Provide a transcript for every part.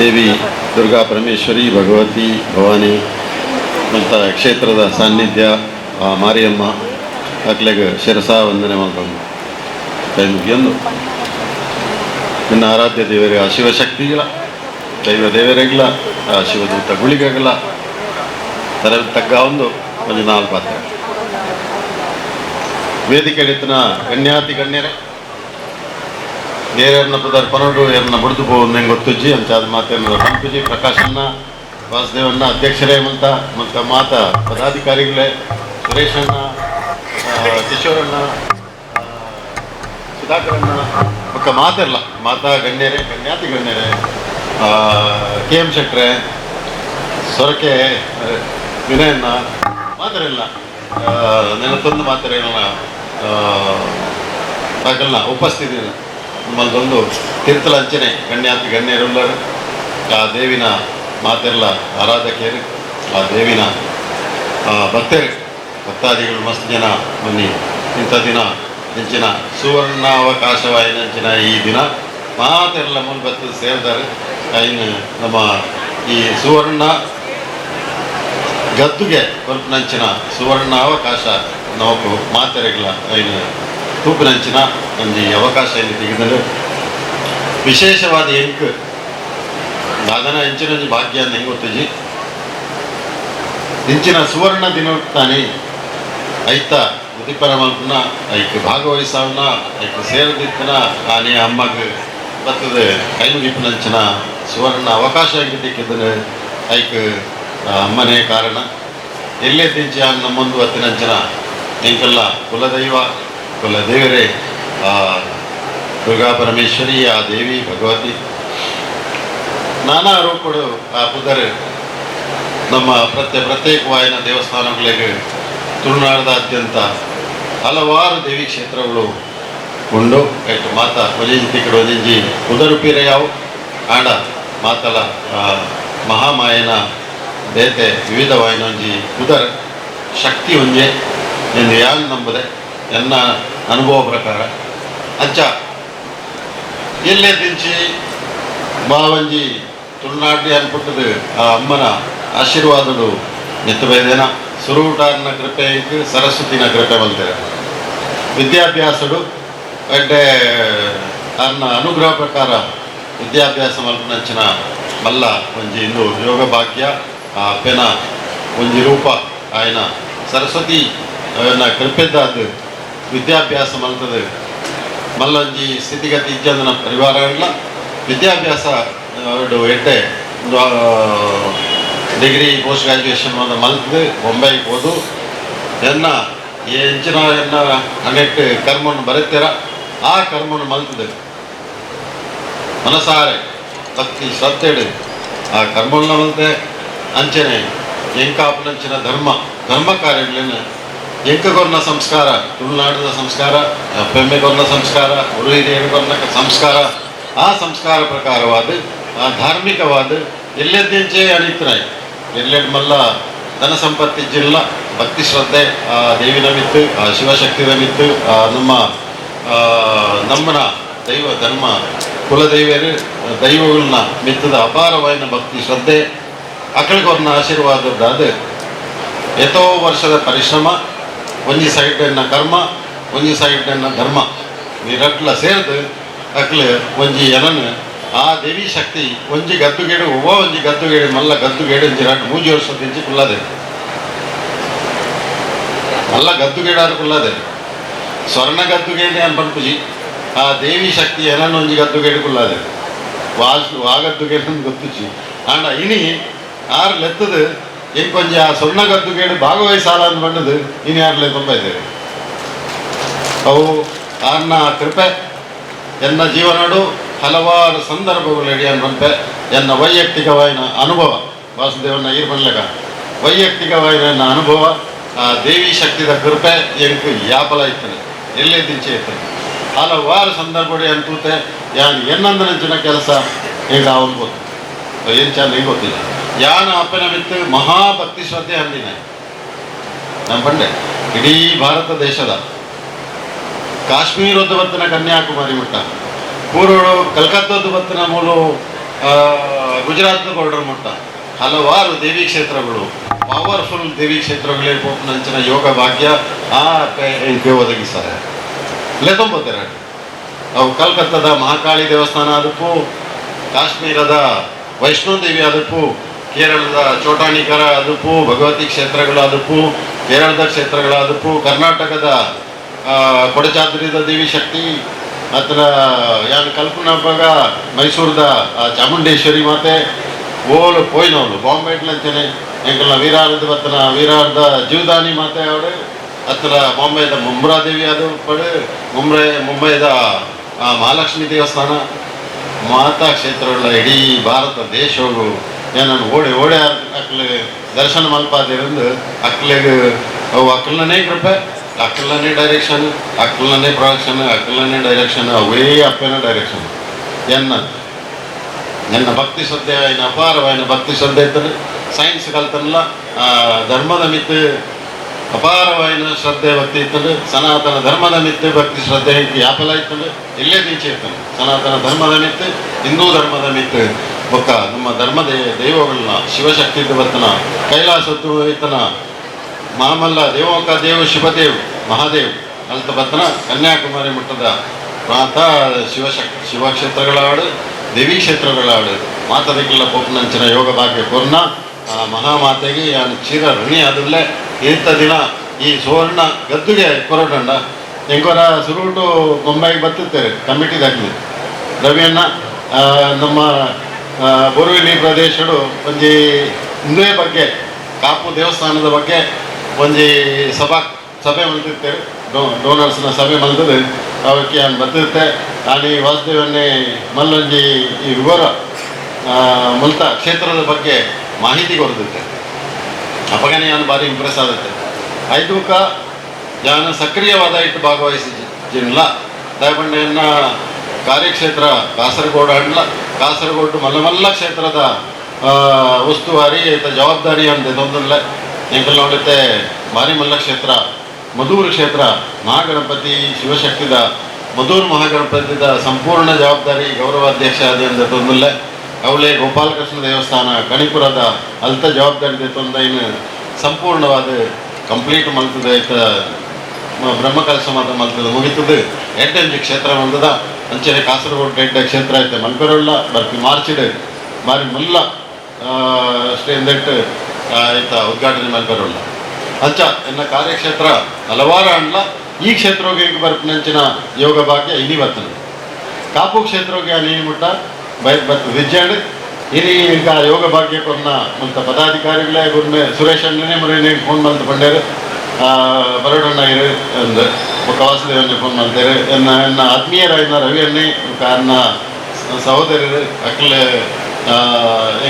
ದೇವಿ, ದುರ್ಗಾ ಪರಮೇಶ್ವರಿ, ಭಗವತಿ ಭವಾನಿ, ಮತ್ತು ಕ್ಷೇತ್ರದ ಸಾನ್ನಿಧ್ಯ, ಆ ಮಾರಿಯಮ್ಮ, ಅಕ್ಲೆಗೆ ಶಿರಸ ವಂದನೆ ಮಾಡ್ಕೊಂಡು. ಕೈ ಮುಗಿಯೊಂದು ಆರಾಧ್ಯ ದೇವರಿಗೆ ಆ ಶಿವಶಕ್ತಿಗಳ ದೈವ ದೇವರಿಗಿಲ್ಲ, ಆ ಶಿವದೂತ ಗುಳಿಗೆಗಳ ತರ ತಗ್ಗ ಒಂದು ಒಂದು ನಾಲ್ಕು ಪಾತ್ರ. ವೇದಿಕೆ ಎಡಿತನ ಗಣ್ಯಾತಿ ಗಣ್ಯರೇ. ಬೇರೆಯವ್ರನ್ನ ಪದಾರ್ಪನೋಡು ಯಾರನ್ನ ಬಡಿದು ಹೋಗೋದು ನಂಗೆ ಗೊತ್ತುಜ್ಜಿ ಅಂತ ಅದು ಮಾತೇನೋ ಕಂಪುಜಿ ಪ್ರಕಾಶನ್ನ ವಾಸುದೇವಣ್ಣ, ಅಧ್ಯಕ್ಷರೇ ಅಂತ. ಮತ್ತು ಮಾತ ಪದಾಧಿಕಾರಿಗಳೇ, ಸುರೇಶಣ್ಣ ಕಿಶೋರಣ್ಣ ಸುಧಾಕರಣ್ಣ. ಪಕ್ಕ ಮಾತಿರಲ್ಲ ಮಾತ ಗಣ್ಯರೇ, ಗಣ್ಯಾತಿ ಗಣ್ಯರೇ ಕೆ ಎಂ ಶೆಟ್ರೆ, ಸೊರಕೆ ವಿನಯಣ್ಣ, ಮಾತಾರಿಲ್ಲ ನೆನಪೊಂದು ಮಾತಾರಿಲ್ಲ ಉಪಸ್ಥಿತಿ ಉಪಸ್ಥಿತಿಯಲ್ಲ. ನಮ್ಮಲ್ಲೊಂದು ತೀರ್ಥಲಂಚನೆ ಗಣ್ಯಾತಿ, ಗಣ್ಯರೆಲ್ಲರೂ ಆ ದೇವಿನ ಮಾತೆಲ್ಲ ಆರಾಧಕಿಯರು ಆ ದೇವಿನ ಭಕ್ತರು ಭಕ್ತಾದಿಗಳು ಮಸ್ತ್ ಜನ ಬನ್ನಿ. ಇಂಥ ದಿನ ಹೆಂಚಿನ ಸುವರ್ಣಾವಕಾಶವಾಯಿನಂಚಿನ ಈ ದಿನ ಮಾತೆಲ್ಲ ಮುನ್ಬತ್ತು ಸೇರಿದ್ದಾರೆ ಇನ್ನು ನಮ್ಮ ಈ ಸುವರ್ಣ ಗದ್ದುಗೆ ಸುವರ್ಣ ಅವಕಾಶ ನಾವು ಮಾತೆರೆಗಳ ಐನು ತೂಪಿನಂಚಿನ ಒಂದು ಅವಕಾಶ ಇಲ್ಲಿ ತೆಗೆದರೆ ವಿಶೇಷವಾದ ಎಂಕ್ ಅದನ್ನ ಹೆಂಚಿನ ಭಾಗ್ಯ ಅಂತ ಹೆಂಗೆ ಗೊತ್ತಿಜಿ? ಇಂಚಿನ ಸುವರ್ಣ ದಿನೋತ್ತಾನೆ ಐತ ಉದಿಪರಮಾತ್ಮನ ಐಕ್ ಭಾಗವಹಿಸವನ್ನ, ಐಕ್ ಸೇರದಿತ್ತನ ಆನೆ ಅಮ್ಮಗ್ ಬರ್ತದ ಕೈ ಮುಗಿಪಿನಂಚಿನ ಸುವರ್ಣ ಅವಕಾಶ ಆಗಿದ್ದಕ್ಕಿದ್ದರೆ ಐಕ್ ಅಮ್ಮನೇ ಕಾರಣ. ಎಲ್ಲೇ ತಿಂಚಿ ನಮ್ಮೊಂದು ಹತ್ತಿನಂಚಿನ ಎಂಕೆಲ್ಲ ಕುಲದೈವ ಕುಲದೇವರೇ ಆ, ದುರ್ಗಾ ಪರಮೇಶ್ವರಿ, ಆ ದೇವಿ ಭಗವತಿ ನಾನಾ ರೂಪಗಳು ಆ ಪುದರ್, ನಮ್ಮ ಪ್ರತ್ಯೇ, ಪ್ರತ್ಯೇಕವಾಯಿನ ದೇವಸ್ಥಾನಗಳಿಗೆ ತುಳುನಾಡದಾದ್ಯಂತ ಹಲವಾರು ದೇವಿ ಕ್ಷೇತ್ರಗಳು ಉಂಡು. ಕೈಟ್ ಮಾತ ಒಜಿಂಜಿ ಕಡೆ ಒಜಿಂಜಿ ಉದರುಪಿರೆ ಯಾವು? ಆಂಡ, ಮಾತಲ ಮಹಾಮಾಯನ ವಿವಿಧ ವಿವಿಧವಾಯಿನ ಒಂಜಿ ಪುದರ್ ಶಕ್ತಿ ಒಂಜೆ ಎಂದು ಯಾರು ನಂಬುದೆ. ಎನ್ನ ಅನುಭವ ಪ್ರಕಾರ ಅಂಚ ಎಲ್ಲೇ ದಿಂಚಿ ಮಾವಂಜಿ ತುಳುನಾಡಿ ಅನ್ಪುಟ್ಟದು ಆ ಅಮ್ಮನ ಆಶೀರ್ವಾದಗಳು ನಿತ್ತಬೇದೇನ ಸುರುಟಾರ್ನ ಕೃಪೆ ಸರಸ್ವತಿನ ಕೃಪೆ ಬಂತೇವೆ ವಿದ್ಯಾಭ್ಯಾಸಡು ಅಡ್ಡೆ ತನ್ನ ಅನುಗ್ರಹ ಪ್ರಕಾರ ವಿದ್ಯಾಭ್ಯಾಸ ಮಲ್ಪನಂಚಿನ ಮಲ್ಲ ಒಂಜಿ ಇಂದು ಯೋಗ ಭಾಗ್ಯ, ಆ ಅಪ್ಪೆನ ಒಂಜಿ ರೂಪ, ಆಯ್ನ ಸರಸ್ವತಿ ಅವನ ಕೃಪೆದ್ದಾದ ವಿದ್ಯಾಭ್ಯಾಸ ಮಲ್ತದ. ಮಲ್ಲೊಂಜಿ, ಸ್ಥಿತಿಗತಿ ಇಜ್ಜಂದನ ಇಲ್ಲ ವಿದ್ಯಾಭ್ಯಾಸ ಎಡ್ಡೆ ಡಿಗ್ರಿ, ಪೋಸ್ಟ್ ಗ್ರಾಜುಯೇಷನ್ ಒಂದು ಮಲ್ತದೆ. ಬೊಂಬೈಗೆ ಹೋದು ಎನ್ನ ಹೆಂಚಿನ ಎನ್ನ ಅನೆಟ್ಟು ಕರ್ಮವನ್ನು ಬರೀತೀರ ಆ ಕರ್ಮವನ್ನು ಮಲ್ತದೆ. ಮನಸಾರೆ, ಭಕ್ತಿ, ಶ್ರದ್ಧೆಡು. ಆ ಕರ್ಮವನ್ನು ಮಲ್ತೆ ಅಂಚನೆ, ಎಂಕಾಪನಂಚಿನ ಧರ್ಮ ಧರ್ಮ ಕಾರ್ಯಗಳನ್ನು ಎಂಕಗೊರ್ನ ಸಂಸ್ಕಾರ, ತುಳುನಾಡಿನ ಸಂಸ್ಕಾರ ಪೆಮ್ಮೆಗೊರ್ನ ಸಂಸ್ಕಾರ ಗುರು ಹಿರಿಯರಿಗೊರ್ನ ಸಂಸ್ಕಾರ, ಆ ಸಂಸ್ಕಾರ ಪ್ರಕಾರವಾದ, ಆ ಧಾರ್ಮಿಕವಾದ, ಎಲ್ಲೆದ್ದಿಂಚೆ ಅಡಿತ್ರಾಯ್ ಎಲ್ಲೆಡ್ ಮಲ್ಲ ಧನ ಸಂಪತ್ತಿ ಜಿಲ್ಲ, ಭಕ್ತಿ ಶ್ರದ್ಧೆ, ಆ ದೇವಿನ ಮಿತ್ತು, ಆ ಶಿವಶಕ್ತಿನ ಮಿತ್ತು ನಮ್ಮ ನಮ್ಮನ ದೈವ, ಧರ್ಮ ಕುಲದೈವರು ದೈವಗಳನ್ನ ಮಿತ್ತದ ಅಪಾರವಾಗಿನ ಭಕ್ತಿ ಶ್ರದ್ಧೆ, ಅಕಳಿಗೊರ್ನ ಆಶೀರ್ವಾದದ್ದಾದ ಎಷ್ಟೋ ವರ್ಷದ ಪರಿಶ್ರಮ ಒಂಜಿ ಸೈಡ್ನ ಕರ್ಮ, ಒಂಜಿ ಸೈಡ್ನ ಧರ್ಮ. ನೀರಟ್ಲ ಸೇರ್ದು ಅಕ್ಲೆ ಒಂಜಿ ಎನನ್, ಆ ದೇವಿ ಶಕ್ತಿ ಒಂಜಿ ಗದ್ದುಗೇಡು, ಒವ್ವ ಒಂಜಿ ಗದ್ದುಗೇಡು, ಮಲ್ಲ ಗದ್ದುಗೇಡು ಒಂಜಿ ರಟ್ ಮೂಜಿ ವರ್ಷ ತಿಂಚಿ ಕುಲ್ಲದೆ ಮಲ್ಲ ಗದ್ದುಗೇಡಾರು ಕುಲ್ಲದೆ ಸ್ವರ್ಣ ಗದ್ದುಗೇಡೆ ಅನ್ಪಂಪುಜಿ ಆ ದೇವಿ ಶಕ್ತಿ ಏನನ್ನು ಒಂಜಿ ಗದ್ದುಗೇಡು ಕುಲ್ಲದೆ ವಾಸ್ ಆ ಗದ್ದುಗೇಡು ಗೊತ್ತುಜಿ ಆಂಡ ಇನಿ ಆರು ಲೆತ್ತದು ಇಂಕೊಂಜಿ ಆ ಸ್ವರ್ಣ ಕೇಳಿ ಭಾಗವಹಿಸಾಲ ಅಂತ ಬಂದದ್ದು ಇನ್ನು ಯಾರ್ಲೆ ತುಂಬ ಇದ್ದೇವೆ ಅವು ಅನ್ನ ಕೃಪೆ ಎನ್ನ ಜೀವನಡು, ಹಲವಾರು ಸಂದರ್ಭಗಳು ಅನ್ಬಂತೆ. ಎನ್ನ ವೈಯಕ್ತಿಕವಾಯಿನ ಅನುಭವ. ವಾಸುದೇವನ ಈರ್ಬನ್ಲೆಗ ವೈಯಕ್ತಿಕವಾಯಿನ ಎನ್ನ ಅನುಭವ. ಆ ದೇವಿ ಶಕ್ತಿದ ಕೃಪೆ ಎಂಕು ಯಾಪಲ ಇರ್ತದೆ. ಎಲ್ಲೇ ದಿಂಚೆ ಇರ್ತದೆ. ಹಲವಾರು ಸಂದರ್ಭಗಳು ಅಂತೂತೆ. ಯಾನ್ ಜನ ಕೆಲಸ. ಈಗ ಅವನು ಗೊತ್ತು. ಏನು ಈಗ ಗೊತ್ತಿಲ್ಲ. ಯಾನ ಅಪ್ಪನ ಮಿತ್ತು ಮಹಾಭಕ್ತಿ ಶ್ರದ್ಧೆ ಅಂದಿನ. ನಮ್ಮ ಬಂಡೆ ಇಡೀ ಭಾರತ ದೇಶದ ಕಾಶ್ಮೀರದ್ದು ಬತ್ತಿನ ಕನ್ಯಾಕುಮಾರಿ ಮಟ್ಟ ಪೂರ್ವಡು ಕಲ್ಕತ್ತದ್ದು ಬತ್ತಿನ ಮೂಲು ಗುಜರಾತ್ ಬಾರ್ಡರ್ ಮುಟ್ಟ ಹಲವಾರು ದೇವಿ ಕ್ಷೇತ್ರಗಳು ಪವರ್ಫುಲ್ ದೇವಿ ಕ್ಷೇತ್ರಗಳೇ ನಂಚಿನ ಯೋಗ ಭಾಗ್ಯ ಆ ಪೇ ಒದಗಿಸ್ತಾರೆ. ಲೆತೊಂಬತ್ತೆರಡು ಅವು ಕಲ್ಕತ್ತಾದ ಮಹಾಕಾಳಿ ದೇವಸ್ಥಾನ ಅದಕ್ಕೂ ಕಾಶ್ಮೀರದ ವೈಷ್ಣೋದೇವಿ ಅದಕ್ಕೂ ಕೇರಳದ ಚೋಟಾಣಿಕರ ಅದಕ್ಕೂ ಭಗವತಿ ಕ್ಷೇತ್ರಗಳು ಅದಕ್ಕೂ ಕೇರಳದ ಕ್ಷೇತ್ರಗಳ ಅದಕ್ಕೂ ಕರ್ನಾಟಕದ ಕೊಡಚಾದ್ರಿದ ದೇವಿ ಶಕ್ತಿ ಹತ್ರ ಯಾನ್ ಕಲ್ಪನಾ ಭಾಗ ಮೈಸೂರದ ಚಾಮುಂಡೇಶ್ವರಿ ಮಾತೆ, ಓಲು ಪೋಯ್ನವಳು ಬಾಂಬೆ ಇಟ್ಲಂಚನೆ ಎಂಕಲ್ನ ವೀರಾರದ ಬತ್ತನ ವೀರಾರದ ಜೀವದಾನಿ ಮಾತೆ ಅವಳು ಹತ್ರ ಬಾಂಬೆದ ಮುಮ್ರಾದೇವಿ ಅದು ಪಡು ಮುಂಬೈ ಮುಂಬೈದ ಮಹಾಲಕ್ಷ್ಮಿ ದೇವಸ್ಥಾನ, ಮಾತಾ ಕ್ಷೇತ್ರಗಳ ಇಡೀ ಭಾರತ ದೇಶವು ನಾನು ಓಡಿ ಓಡಿ ಅಕ್ಕಲೆ ದರ್ಶನ ಮಲ್ಪಾದೇವೆಂದು ಅಕ್ಲಿಗೆ ಅವು ಅಕ್ಲನೇ ಕೃಪೆ, ಅಕ್ಲನೇ ಡೈರೆಕ್ಷನ್ ಅಕ್ಲನೇ ಪ್ರೊಡಕ್ಷನ್ ಅಕ್ಲನೇ ಡೈರೆಕ್ಷನ್ ಅವೇ ಅಪ್ಪನ ಡೈರೆಕ್ಷನ್ ಎನ್ನ ನಿನ್ನ ಭಕ್ತಿ ಶ್ರದ್ಧೆ ಆಯ್ನ, ಅಪಾರವಾಯಿನ ಭಕ್ತಿ ಶ್ರದ್ಧೆ ಇದ್ದರೆ ಸೈನ್ಸ್ ಕಲ್ತನಲ್ಲ ಧರ್ಮದ ಮಿತ್, ಅಪಾರವಾಯಿನ ಶ್ರದ್ಧೆ ಭಕ್ತಿ ಇರ್ತದೆ ಸನಾತನ ಧರ್ಮದ ಮಿತ್, ಭಕ್ತಿ ಶ್ರದ್ಧೆ ಯಾಪಲ ಇರ್ತದೆ ಇಲ್ಲೇ ತಿಂಚಿ ಇರ್ತಾನೆ. ಸನಾತನ ಧರ್ಮದ ಮಿತ್, ಹಿಂದೂ ಧರ್ಮದ ಮಿತ್. ಬೊಕ್ಕ ನಮ್ಮ ಧರ್ಮದ ದೈವಗಳನ್ನ ಶಿವಶಕ್ತಿ ದೇವತನ ಕೈಲಾಸ ಇರ್ತನ ಮಾಮಲ್ಲ ದೇವೋಕ ದೇವ, ಶಿವದೇವ್, ಮಹಾದೇವ್ ಅಲ್ತ ಬತ್ತನ ಕನ್ಯಾಕುಮಾರಿ ಮಟ್ಟದ ಪ್ರಾಂತ, ಶಿವಶಕ್, ಶಿವಕ್ಷೇತ್ರಗಳಾಡು, ದೇವಿ ಕ್ಷೇತ್ರಗಳಾಡು. ಮಾತದಕ್ಕೆಲ್ಲ ಪೋಪನಂಚಿನ ಯೋಗ ಭಾಗ್ಯ ಪೂರ್ಣ. ಆ ಮಹಾಮಾತೆಗೆ ಯಾನು ಚೀರ ಋಣಿ ಆದಲ್ಲೇ ಇಂಥ ದಿನ ಈ ಸುವರ್ಣ ಗದ್ದುಗೆ ಕೊರಡಂಡ. ಎಂಕೊರ ಸುರುಟು ಮುಂಬೈಗೆ ಬರ್ತುತ್ತೇವೆ ಕಮಿಟಿದಾಗಲಿ ರವಿಯನ್ನ ನಮ್ಮ ಬೋರ್ವಿಲಿ ಪ್ರದೇಶಡು ಒಂಜಿ ಹಿಂದುವೆ ಬಗ್ಗೆ, ಕಾಪು ದೇವಸ್ಥಾನದ ಬಗ್ಗೆ ಒಂಜಿ ಸಭಾ, ಸಭೆ ಮಲ್ತಿರ್ತೇವೆ. ಡೋ, ಡೋನರ್ಸ್ನ ಸಭೆ ಮಲ್ತದೆ. ಅವಕ್ಕೆ ನಾನು ಬರ್ತಿರ್ತೆ ಈ ವಾಸುದೇವನ್ನೇ ಮಲ್ಲೊಂಜಿ ಈ ವಿವರ ಮುಲ್ತ ಕ್ಷೇತ್ರದ ಬಗ್ಗೆ ಮಾಹಿತಿ ಕೊಡ್ತಿದ್ದೆ ಅಪಗನೆ ನಾನು ಭಾರಿ ಇಂಪ್ರೆಸ್ ಆಗುತ್ತೆ. ಐದುಕ ನಾನು ಸಕ್ರಿಯವಾದ ಇಟ್ಟು ಭಾಗವಹಿಸಿಲ್ಲ ದಯಪಂಡೆಯನ್ನ ಕಾರ್ಯಕ್ಷೇತ್ರ, ಕಾಸರಗೋಡು ಅಂಡ್ಲ, ಕಾಸರಗೋಡು ಮಲ್ಲಮಲ್ಲ ಕ್ಷೇತ್ರದ ಉಸ್ತುವಾರಿ ಈತ ಜವಾಬ್ದಾರಿ ಅಂತ ತೊಂದಲ್ಲ ಎಂಕಲ್ ನೋಡುತ್ತೆ ಮಾರಿಮಲ್ಲ ಕ್ಷೇತ್ರ ಮಧೂರು ಕ್ಷೇತ್ರ, ಮಹಾಗಣಪತಿ ಶಿವಶಕ್ತಿದ ಮಧೂರು ಮಹಾಗಣಪತಿದ ಸಂಪೂರ್ಣ ಜವಾಬ್ದಾರಿ ಗೌರವಾಧ್ಯಕ್ಷ ಅದೇ ಅಂತ ತೊಂದಲ್ಲ ಅವಳೇ ಗೋಪಾಲಕೃಷ್ಣ ದೇವಸ್ಥಾನ ಗಣಿಪುರದ ಅಲ್ತ ಜವಾಬ್ದಾರಿ ತೊಂದ ಇನ್ನು ಸಂಪೂರ್ಣವಾದ ಕಂಪ್ಲೀಟ್ ಮಲ್ತದೆ ಆಯ್ತ ಮ- ಬ್ರಹ್ಮಕಲಶ ಮಾತ್ರ ಮಲ್ತದೆ ಮುಗಿತದೆ. ಎಂಟಂಜಿ ಕ್ಷೇತ್ರ ಮಂದದ ಅಂಚನೆ ಕಾಸರಗೋಡು ಕ್ಷೇತ್ರ ಐತೆ. ಮಲ್ಪೆರೊಳ್ಳ ಬರ್ತಿ ಮಾರ್ಚಿಡ್ ಬಾರಿ ಮಲ್ಲ ಅಷ್ಟೇ ಎಂದೆಟ್ಟು ಆಯ್ತ ಉದ್ಘಾಟನೆ ಮಲ್ಪೆರೊಳ್ಳ. ಅಂಚ ಎನ್ನ ಕಾರ್ಯಕ್ಷೇತ್ರ ಹಲವಾರು ಅಂಡ್ಲ ಈ ಕ್ಷೇತ್ರಕ್ಕೆ ಹೆಂಗೆ ಬರ್ಪನಂಚಿನ ಯೋಗ ಭಾಗ್ಯ? ಇಲ್ಲಿ ಬರ್ತದೆ. ಕಾಪು ಕ್ಷೇತ್ರಕ್ಕೆ ನೀನು ಮುಟ್ಟ ಬೈ ಬರ್ತದೆ. ವಿಜ್ಜಾಡ್ ಇಲ್ಲಿ ಈಗ ಯೋಗ ಭಾಗ್ಯ ಕೊನ್ನ ಮಂತ ಪದಾಧಿಕಾರಿಗಳೇ ಗುರ್ಮೆ ಸುರೇಶ್ ಅಣ್ಣನೇ ಮರೇನೆ ಫೋನ್ ಬಂದು ಬಂಡೇರು ಬರೋಡಣ್ಣ ಎಂದು ವಾಸುದೇವನ್ನೇ ಫೋನ್ ಮಾಡ್ತಾರೆ. ಎನ್ನ ಎನ್ನ ಆತ್ಮೀಯರಾಯಿನ ರವಿ ಅಣ್ಣೆ ಅನ್ನ ಸಹೋದರರು ಅಕ್ಕಲ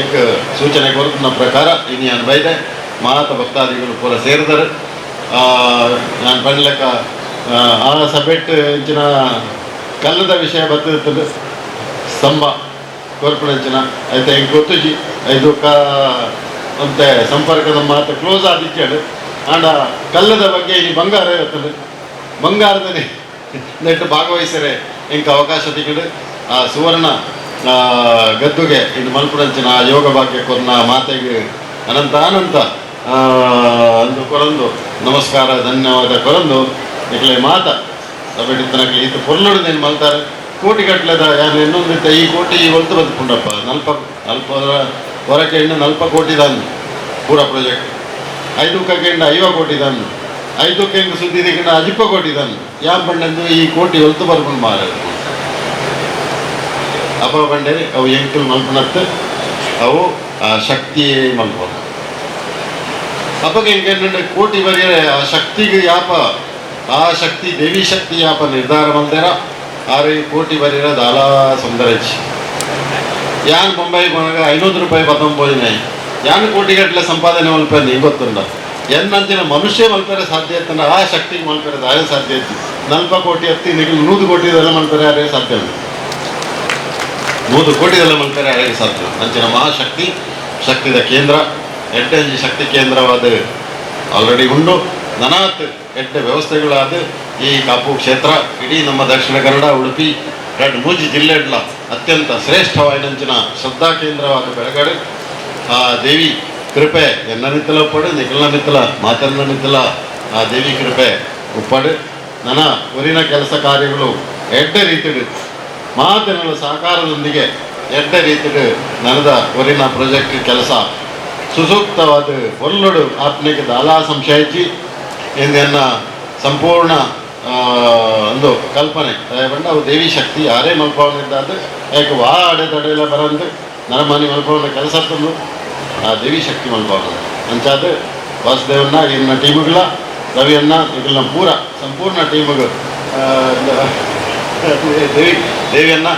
ಎಂಕ್ ಸೂಚನೆ ಕೊರತಿನ ಪ್ರಕಾರ ಇನಿ ನಾನು ಬೈದೆ. ಮಾತ ಭಕ್ತಾದಿಗಳು ಪೂರ ಸೇರಿದರು. ನಾನು ಬಂಡ್ಲೆಕ್ಕ ಆ ಸಬ್ಜೆಕ್ಟ್ ಇಂಚಿನ ಕಲ್ಲದ ವಿಷಯ ಬರ್ತದೆ ಸ್ತಂಭ ಕೋರ್ಪಣೆಂಚಿನ ಆಯ್ತು ಹೆಂಗೆ ಗೊತ್ತುಜಿ ಐದು ಕ ಅಂತೆ ಸಂಪರ್ಕದ ಮಾತು ಕ್ಲೋಸ್ ಆದಿತ್ತೇಳು ಆಂಡ ಕಲ್ಲದ ಬಗ್ಗೆ ಇಲ್ಲಿ ಬಂಗಾರ ಇರ್ತದೆ ಬಂಗಾರದಲ್ಲಿ ನೆಟ್ಟು ಭಾಗವಹಿಸರೆ ಇಂಕ ಅವಕಾಶ ತಿಕ್ಕಡು ಆ ಸುವರ್ಣ ಗದ್ದುಗೆ ಇದು ಮಲ್ಪುರಂಚಿನ ಆ ಯೋಗ ಭಾಗ್ಯ ಕೊರ್ನ ಮಾತೆಗೆ ಅನಂತ ಅನಂತ ಅಂದು ಕೊರಂದು ನಮಸ್ಕಾರ, ಧನ್ಯವಾದ ಕೊರಂದು ಇಕ್ಲೆ ಮಾತ. ತನಕ ಈತ ಪೊರ್ಲುಡು ನೀನು ಮಲ್ತಾರೆ? ಕೋಟಿ ಕಟ್ಲದ ಯಾರು ಇನ್ನೊಂದು ಈ ಕೋಟಿ ಹೊಲ್ತು ಬದುಕೊಂಡಪ್ಪ ನಲ್ಪ ಅಲ್ಪ ಹೊರಕೆ ಇನ್ನು ನಲ್ಪ ಕೋಟಿ ದಾನು ಪೂರ ಪ್ರಾಜೆಕ್ಟ್ ಐದಕ್ಕೆ ಇಂಡ ಐವ ಕೋಟಿ ತಂದು ಐದು ಹೆಂಗೆ ಸುದ್ದಿ ದಿಗಿಂಡ ಅಜಿಪ್ಪ ಕೋಟಿ ತಂದು ಯಾ ಬಂಡೆಂದು ಈ ಕೋಟಿ ಹೊಲ್ತು ಬರ್ಕೊಂಡು ಮಾರ ಅಪ್ಪ ಬಂಡೆ, ಅವು ಎಂಕಲ್ ಮಲ್ಪನತ್ತ. ಅವು, ಆ, ಶಕ್ತಿ ಮಲ್ಪನ ಅಪ್ಪಗೆ ಹೆಂಗೆ ಕೋಟಿ ಬರೆಯ ಆ ಶಕ್ತಿಗೆ ಯಾಪ, ಆ ಶಕ್ತಿ, ದೇವಿ ಶಕ್ತಿ ಯಾಪ ನಿರ್ಧಾರ ಮಲ್ದೇರ ಆರು ಕೋಟಿ ಬರೀರ ದಾಲಾ ಸುಂದರಜ್ ಯಾನ್ ಮುಂಬೈ ಕೊನಗ ಐನೂರು ರೂಪಾಯಿ ಪತ್ತೊಂಬೋದಿನ ಯಾನ್ ಕೋಟಿ ಗಟ್ಟಲೆ ಸಂಪಾದನೆ ಮಲ್ಪೆ ಇವತ್ತುಂಡ ಎನ್ ಎನ್ನಂಚಿನ ಮನುಷ್ಯ ಮಲ್ಪರೆ ಸಾಧ್ಯ ಇತ್ತಂಡ ಆ ಶಕ್ತಿಗೆ ಮಲ್ಪರೆ ದಾಯ ಸಾಧ್ಯ ಐತಿ. ನಲ್ಪ ಕೋಟಿ ಹತ್ತಿ ನಿಗಲ್ ನೂರು ಕೋಟಿದೆಲ್ಲ ಮಲ್ಪೇರೆ ಯಾರೇ ಸಾಧ್ಯ ಉಂಟು ನೂರು ಕೋಟಿದೆಲ್ಲ ಮಲ್ಪೇರೆ ಯಾರಿಗೆ ಸಾಧ್ಯ ಅಂಚಿನ ಮಹಾಶಕ್ತಿ, ಶಕ್ತಿದ ಕೇಂದ್ರ ಎಡ್ಡೆ ಶಕ್ತಿ ಕೇಂದ್ರವಾದ ಆಲ್ರೆಡಿ ಉಂಡು. ನನಾತ್ ಎಡ್ಡೆ ವ್ಯವಸ್ಥೆಗಳಾದ ಈ ಕಾಪು ಕ್ಷೇತ್ರ, ಇಡೀ ನಮ್ಮ ದಕ್ಷಿಣ ಕನ್ನಡ, ಉಡುಪಿ ಎರಡು ಮೂಜಿ ಜಿಲ್ಲೆಡ್ಲ ಅತ್ಯಂತ ಶ್ರೇಷ್ಠವಾದಂಚಿನ ಶ್ರದ್ಧಾ ಕೇಂದ್ರವಾದ ಬೆಳಗಡೆ ಆ ದೇವಿ ಕೃಪೆ, ಎನ್ನ ಮಿತ್ತಲ ಉಪ್ಪಡು, ನಿಖಿಲ್ನ ಮಿತ್ತಲ ಮಾತನ್ನ ಮಿತ್ತಲ ಆ ದೇವಿ ಕೃಪೆ ಉಪ್ಪಡು. ನನ್ನ ಊರಿನ ಕೆಲಸ ಕಾರ್ಯಗಳು ಎಡ್ಡ ರೀತಿಡು. ಮಾತಿನ ಸಹಕಾರದೊಂದಿಗೆ ಎಡ್ಡ ರೀತಿಡು ನನದ ಊರಿನ ಪ್ರಾಜೆಕ್ಟ್ ಕೆಲಸ. ಸುಸೂಕ್ತವಾದ ಒಲ್ಲಡು ಆತ್ಮೀಕ ದಾಲಾ ಸಂಶಯಿಸಿ ಎಂದೆನ್ನ ಸಂಪೂರ್ಣ ಒಂದು ಕಲ್ಪನೆ. ಬಂಡ ಅವು ದೇವಿ ಶಕ್ತಿ, ಯಾರೇ ಮಲ್ಕೊಂಡಿದ್ದಾದ್ರೆ ಯಾಕೆ ವಾ ಅಡೆ ತಡೆಯಲ್ಲ ಬರಂದು, ನರಮನಿ ಮಲ್ಕೊಂಡ ಕೆಲಸ ತಂದು ಆ ದೇವಿ ಶಕ್ತಿ ಮಲ್ಕೊಂಡು ಅಂತಾದ್ರೆ ವಾಸುದೇವನ್ನ ಇನ್ನ ಟೀಮುಗಳ, ರವಿಯನ್ನ ಇವುಗಳನ್ನ ಪೂರ ಸಂಪೂರ್ಣ ಟೀಮುಗಳು ದೇವಿ, ದೇವಿಯನ್ನ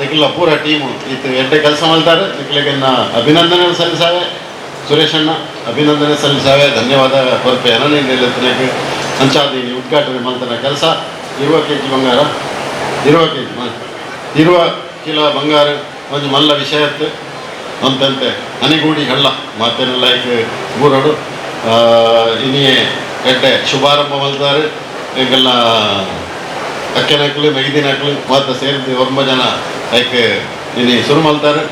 ನಿಖಿಲ್ಲ ಪೂರ ಟೀಮು. ಇತ್ತು ಎಡ್ಡೆ ಕೆಲಸ ಮಾಡ್ತಾರೆ. ನಿಖಿಲಿಗೆ ಅಭಿನಂದನೆ ಸಲ್ಲಿಸಾವೆ. ಸುರೇಶಣ್ಣ, ಅಭಿನಂದನೆ ಸಲ್ಲಿಸಾವೆ. ಧನ್ಯವಾದ ಕೊರತೆ ಅನನ್ಯ ನಿಲ್ಲತನಕ್ಕೆ ಅಂಚಾದಿ ಉದ್ಘಾಟನೆ ಮಾಡ್ತಾನೆ ಕೆಲಸ. ಇರುವ ಕೆ ಜಿ ಬಂಗಾರ. ಇರುವ ಕೆ ಜಿ ಇರುವ ಕಿಲ ಬಂಗಾರ. ಒಂದು ಮಲ್ಲ ವಿಷಯತ್ತು ಅಂತಂತೆ. ಹನಿಗೂಡಿ ಹಳ್ಳ ಮಾತಿನ ಲೈಕ್ ಊರೋಡು. ಇನ್ನೇ ಎಡ್ಡೆ ಶುಭಾರಂಭ ಮಾಡ್ತಾರೆ ಈಗೆಲ್ಲ ಅಕ್ಕೆನಕ್ಲು ಮೆಗಿದಿನಕ್ಲು ಮಾತ ಸೇರಿದ್ದು ಒಂಬ ಜನ. ಐಕ್ ಇನಿ ಶುರು ಮಾಡ್ತಾರೆ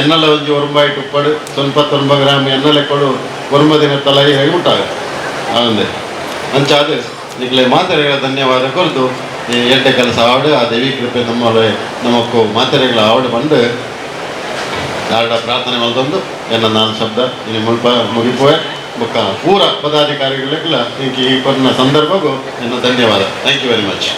ಎನ್ನೆಲ್ಲ ಒಂಜಿ ಒರ್ಮಾಯಿ ಟುಪ್ಪಡು ಸ್ವಲ್ಪ ತೊಂಬ ಗ್ರಾಮ್ ಎನ್ನಲೆ ಕೊಡು ಒರಂಬ ದಿನ ತಲೈ ಹೇಗೆ ಉಂಟಾಗ ಅಂದೆ ಅಂಚಾದ, ಈಗಲೇ ಮಾತೆರೆಗಳ ಧನ್ಯವಾದ ಕೊರತು ಈ ಎಡ್ಡೆ ಕೆಲಸ ಆವಡು ಆ ದೇವಿ ಕೃಪೆ ನಮ್ಮಲ್ಲಿ ನಮಕ್ಕು ಮಾತೆರೆಗಳ ಆವಡು ಬಂದು ನಾಡ ಪ್ರಾರ್ಥನೆ ಮಲ್ತೊಂದು ಎನ್ನ ನಾನು ಶಬ್ದ ಇಲ್ಲಿ ಮುಲ್ಪ ಮುಗಿಪೋಯೆ ಬೊಕ್ಕ ಪೂರ ಪದಾಧಿಕಾರಿಗಳಿಗೆಲ್ಲ ಈ ಪನ್ನ ಸಂದರ್ಭಗೂ ಎನ್ನ ಧನ್ಯವಾದ. Thank you very much